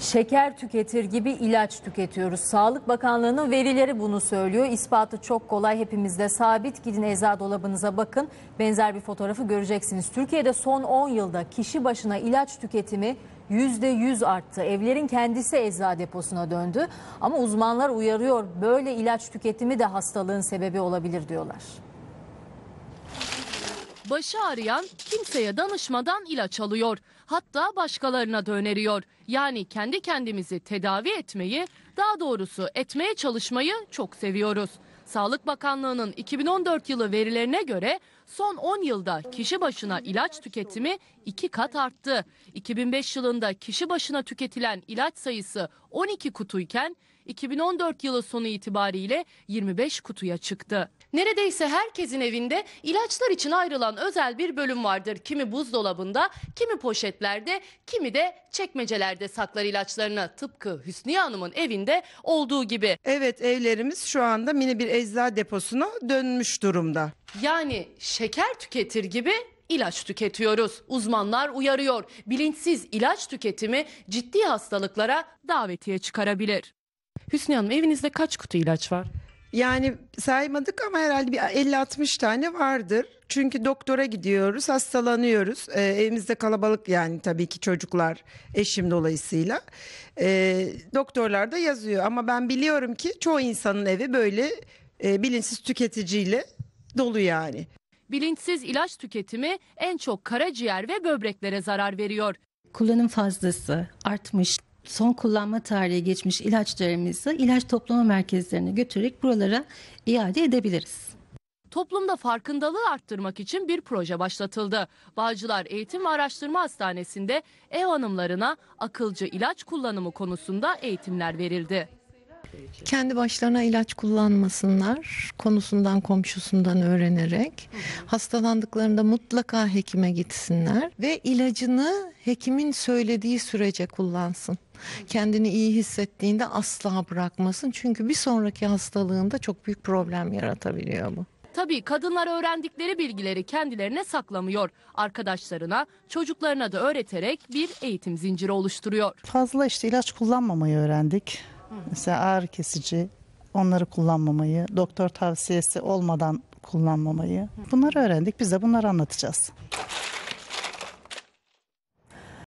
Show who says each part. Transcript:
Speaker 1: şeker tüketir gibi ilaç tüketiyoruz. Sağlık Bakanlığı'nın verileri bunu söylüyor. İspatı çok kolay hepimizde sabit. Gidin eczacı dolabınıza bakın. Benzer bir fotoğrafı göreceksiniz. Türkiye'de son 10 yılda kişi başına ilaç tüketimi %100 arttı. Evlerin kendisi eczacı deposuna döndü. Ama uzmanlar uyarıyor. Böyle ilaç tüketimi de hastalığın sebebi olabilir diyorlar.
Speaker 2: Başı ağrıyan kimseye danışmadan ilaç alıyor. Hatta başkalarına da öneriyor. Yani kendi kendimizi tedavi etmeyi, daha doğrusu etmeye çalışmayı çok seviyoruz. Sağlık Bakanlığı'nın 2014 yılı verilerine göre son 10 yılda kişi başına ilaç tüketimi 2 kat arttı. 2005 yılında kişi başına tüketilen ilaç sayısı 12 kutuyken 2014 yılı sonu itibariyle 25 kutuya çıktı. Neredeyse herkesin evinde ilaçlar için ayrılan özel bir bölüm vardır. Kimi buzdolabında, kimi poşetlerde, kimi de çekmecelerde saklar ilaçlarını. Tıpkı Hüsniye Hanım'ın evinde olduğu gibi.
Speaker 3: Evet evlerimiz şu anda mini bir eczacı deposuna dönmüş durumda.
Speaker 2: Yani şeker tüketir gibi ilaç tüketiyoruz. Uzmanlar uyarıyor. Bilinçsiz ilaç tüketimi ciddi hastalıklara davetiye çıkarabilir. Hüsniye Hanım evinizde kaç kutu ilaç var?
Speaker 3: Yani saymadık ama herhalde bir 50-60 tane vardır. Çünkü doktora gidiyoruz, hastalanıyoruz. Ee, evimizde kalabalık yani tabii ki çocuklar, eşim dolayısıyla. Ee, doktorlar da yazıyor ama ben biliyorum ki çoğu insanın evi böyle e, bilinçsiz tüketiciyle dolu yani.
Speaker 2: Bilinçsiz ilaç tüketimi en çok karaciğer ve böbreklere zarar veriyor.
Speaker 4: kullanım fazlası artmış, son kullanma tarihi geçmiş ilaçlarımızı ilaç toplama merkezlerine götürerek buralara iade edebiliriz.
Speaker 2: Toplumda farkındalığı arttırmak için bir proje başlatıldı. Bağcılar Eğitim ve Araştırma Hastanesi'nde ev hanımlarına akılcı ilaç kullanımı konusunda eğitimler verildi.
Speaker 5: Kendi başlarına ilaç kullanmasınlar konusundan komşusundan öğrenerek hastalandıklarında mutlaka hekime gitsinler ve ilacını hekimin söylediği sürece kullansın. Kendini iyi hissettiğinde asla bırakmasın çünkü bir sonraki hastalığında çok büyük problem yaratabiliyor bu.
Speaker 2: Tabii kadınlar öğrendikleri bilgileri kendilerine saklamıyor. Arkadaşlarına, çocuklarına da öğreterek bir eğitim zinciri oluşturuyor.
Speaker 6: fazla işte ilaç kullanmamayı öğrendik. Mesela ağrı kesici onları kullanmamayı, doktor tavsiyesi olmadan kullanmamayı. Bunları öğrendik. Biz de bunları anlatacağız.